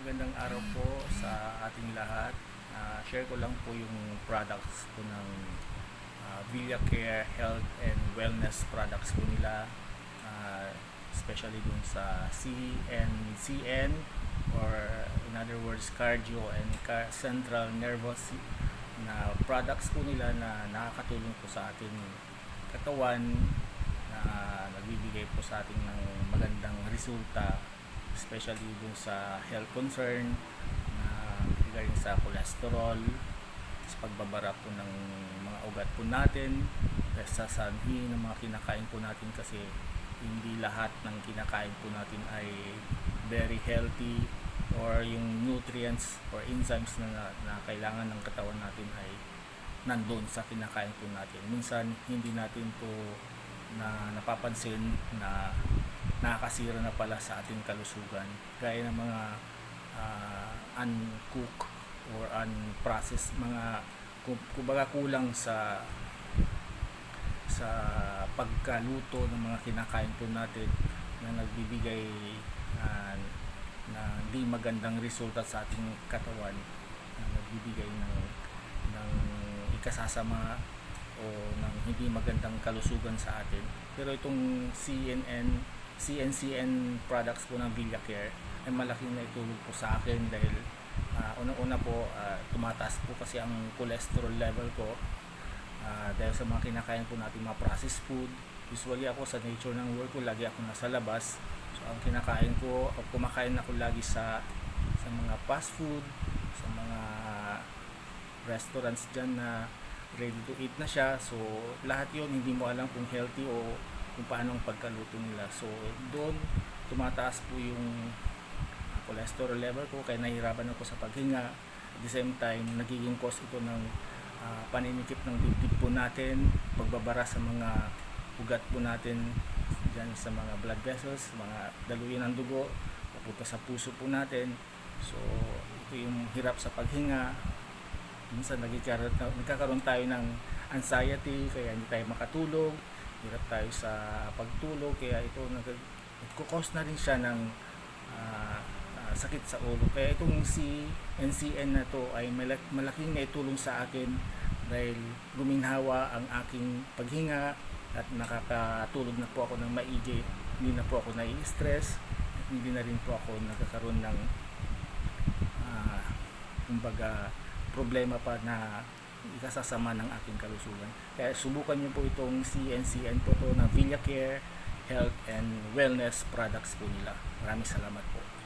Magandang araw po sa ating lahat. Ah, share ko lang po yung products po ng uh, Villa Care Health and Wellness products po nila. Ah, especially dun sa CNCN or in other words cardio and car- central nervous na products po nila na nakakatulong po sa ating katawan na nagbibigay po sa atin ng magandang resulta especially dun sa health concern na regarding sa cholesterol sa pagbabara po ng mga ugat po natin sa sanhi ng mga kinakain po natin kasi hindi lahat ng kinakain po natin ay very healthy or yung nutrients or enzymes na, na, na kailangan ng katawan natin ay nandun sa kinakain po natin. Minsan hindi natin po na napapansin na nakakasira na pala sa ating kalusugan gaya ng mga ah, uncooked or unprocessed mga ku- kumbaga kulang sa sa pagkaluto ng mga kinakain po natin na nagbibigay ah, na di magandang resulta sa ating katawan na nagbibigay ng ng ikasasama o ng hindi magandang kalusugan sa atin. Pero itong CNN, CNCN products po ng Villa Care ay malaking naitulong po sa akin dahil ah, unang-una po ah, tumataas po kasi ang cholesterol level ko Ah, dahil sa mga kinakain po natin mga processed food. Usually ako sa nature ng work ko, lagi ako nasa labas. So ang kinakain ko, o kumakain ako lagi sa sa mga fast food, sa mga restaurants dyan na ready to eat na siya. So lahat yon hindi mo alam kung healthy o kung paano ang pagkaluto nila. So doon tumataas po yung ah, cholesterol level ko kaya nahihirapan ako sa paghinga. At the same time, nagiging cause ito ng ah, paninikip ng dibdib po natin, pagbabara sa mga ugat po natin dyan sa mga blood vessels, mga daluyan ng dugo, papunta sa puso po natin. So, ito yung hirap sa paghinga. Minsan nagkakaroon tayo ng anxiety, kaya hindi tayo makatulog. Hirap tayo sa pagtulog, kaya ito nag nagkukos na rin siya ng ah, ah, sakit sa ulo. Kaya itong si NCN na to ay malak- malaking naitulong sa akin dahil guminhawa ang aking paghinga at nakakatulog na po ako ng maigi. Hindi na po ako nai-stress hindi na rin po ako nagkakaroon ng ah, kumbaga problema pa na ikasasama ng aking kalusugan. Kaya subukan niyo po itong CNCN po to na Villa Care Health and Wellness products po nila. Maraming salamat po.